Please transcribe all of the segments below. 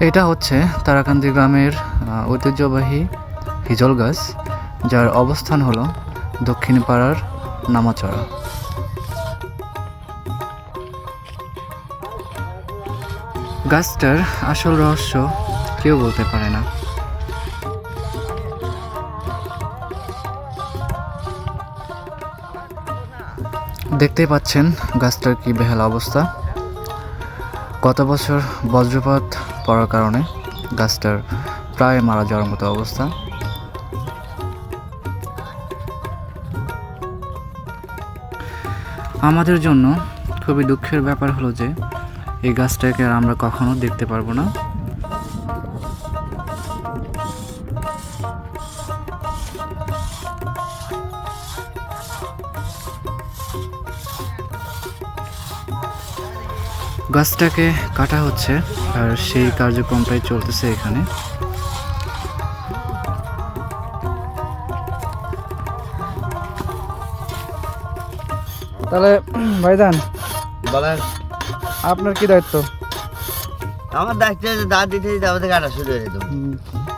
এটা হচ্ছে তারাকান্দি গ্রামের ঐতিহ্যবাহী হিজল গাছ, যার অবস্থান হলো দক্ষিণ পাড়ার নামাচড়া। গাছটার আসল রহস্য কেউ বলতে পারে না। দেখতে পাচ্ছেন গাছটার কি বেহাল অবস্থা। গত বছর বজ্রপাত পড়ার কারণে গাছটার প্রায় মারা যাওয়ার মতো অবস্থা। আমাদের জন্য খুবই দুঃখের ব্যাপার হলো যে, এই গাছটাকে আর আমরা কখনো দেখতে পারব না। গাছটাকে কাটা হচ্ছে আর সেই কার্যক্রমটাই চলতেছে এখানে। তাহলে ভাইজান বলেন। আপনার কি দায়িত্ব? আমার দায়িত্ব আছে দাঁত দিতে দিতে আমাদের কাটা শুরু হয়ে যেত।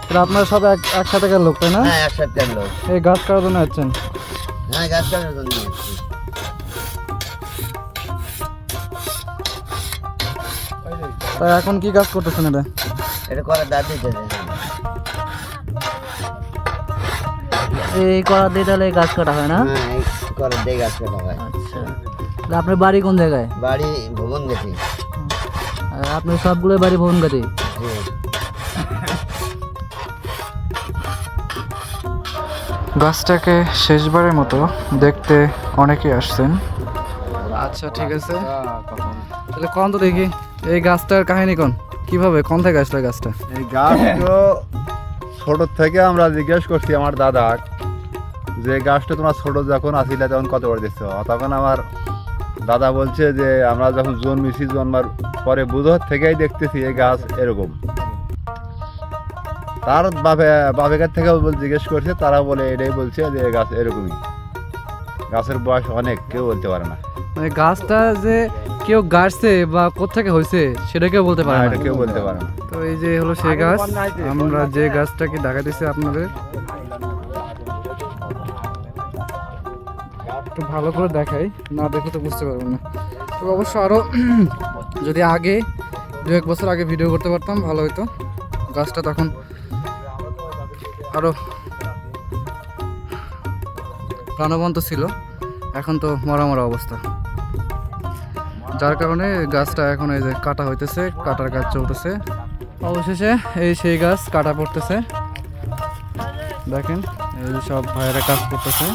এটা আপনারা সব এক একসাথে লোক তাই না? হ্যাঁ একসাথে লোক। এই গাছ কাটার জন্য যাচ্ছেন। হ্যাঁ গাছ কাটার জন্য তাই এখন কি কাজ করতেছেন এটা? এটা করে দাঁত দিতে এই করা দিয়ে তাহলে গাছ কাটা হয় না? হ্যাঁ করে দিয়ে গাছ কাটা হয়। আচ্ছা। তাহলে আপনার বাড়ি কোন জায়গায়? বাড়ি ভবন গেছি। আর আপনার সবগুলো বাড়ি ভবনগাতি জি। গাছটাকে শেষবারের মতো দেখতে অনেকেই আসছেন। আচ্ছা ঠিক আছে। তাহলে কোন তো দেখি এই গাছটার কাহিনী কোন। কীভাবে কোন থেকে আসলো গাছটা? এই গাছ তো ছোট থেকে আমরা জিজ্ঞেস করছি আমার দাদা যে গাছটা তোমার ছোট যখন আসিলে তখন কত বড় দিচ্ছ তখন আমার দাদা বলছে যে আমরা যখন জোন জন্মেছি জন্মার পরে বুধর থেকেই দেখতেছি এই গাছ এরকম। তার বাপে বাপেকার থেকেও জিজ্ঞেস করছে তারা বলে এটাই বলছে যে এই গাছ এরকমই। গাছের বয়স অনেক কেউ বলতে পারে না। মানে গাছটা যে কেউ গাছছে বা কোথেকে হয়েছে সেটা কেউ বলতে পারে না, এটা কেউ বলতে পারে না। তো এই যে হলো সেই গাছ আমরা যে গাছটাকে দেখাতেছি আপনাদের। একটু ভালো করে দেখাই না দেখে তো বুঝতে পারবেন না। তো অবশ্য আরও যদি আগে দু এক বছর আগে ভিডিও করতে পারতাম ভালো হতো গাছটা তখন আরও প্রাণবন্ত ছিল। এখন তো মরা মরা অবস্থা। যার কারণে গাছটা এখন এই যে কাটা হইতেছে, কাটার কাজ চলতেছে। অবশেষে এই সেই গাছ কাটা পড়তেছে। দেখেন, এই সব ভাইয়েরা কাজ করতেছে।